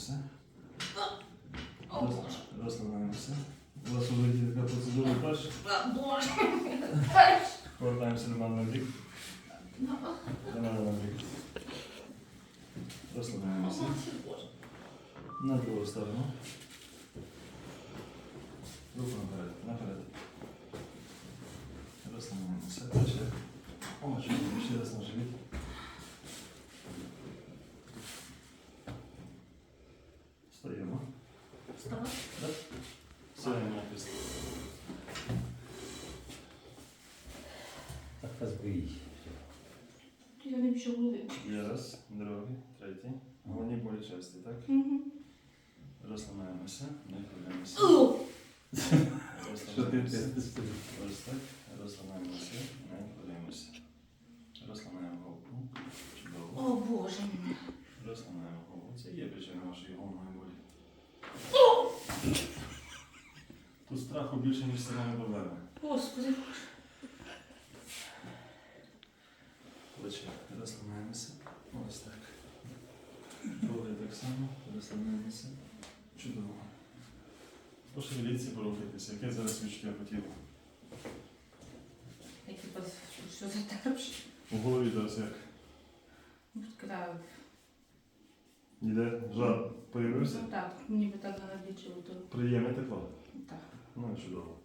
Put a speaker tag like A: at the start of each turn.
A: Розслабляємося.
B: О,
A: Роз-
B: Боже.
A: Розслабляємося. У вас вже є така процедура перша.
B: А, Боже.
A: Повертаємося до мене на бік. До мене на бік. Розслабляємося.
B: Боже.
A: На другу сторону. Руку наперед, наперед. Розслабляємося. Ще. О, чудово, Встаємо.
B: Вставай.
A: Так? Сьогодні на хрест.
C: Так боїть.
B: Я не більше голови.
A: Є раз, другий, третій. Головні болі часті, так?
B: Угу.
A: Розслабляємося, не хвилюємося. Розслабляємося. Ось так. Розслабляємося, не хвилюємося. Розслабляємо голову. Чудово.
B: О, Боже мій.
A: Розслабляємо голову. Це є причина вашої головної болі. Тут страху більше, ніж самої проблеми.
B: Господи.
A: Плече. Розслабляємося. Ось так. Друге так само. Розслабляємося. Чудово. Пошевеліться, порухайтеся. Яке зараз відчуття по тілу?
B: Я типа, що за терпш?
A: У голові зараз як?
B: Ну, Когда,
A: Ніде жар появився?
B: ну так, ніби так навічило, то
A: Приємне тепло.
B: так.
A: Ну, чудово.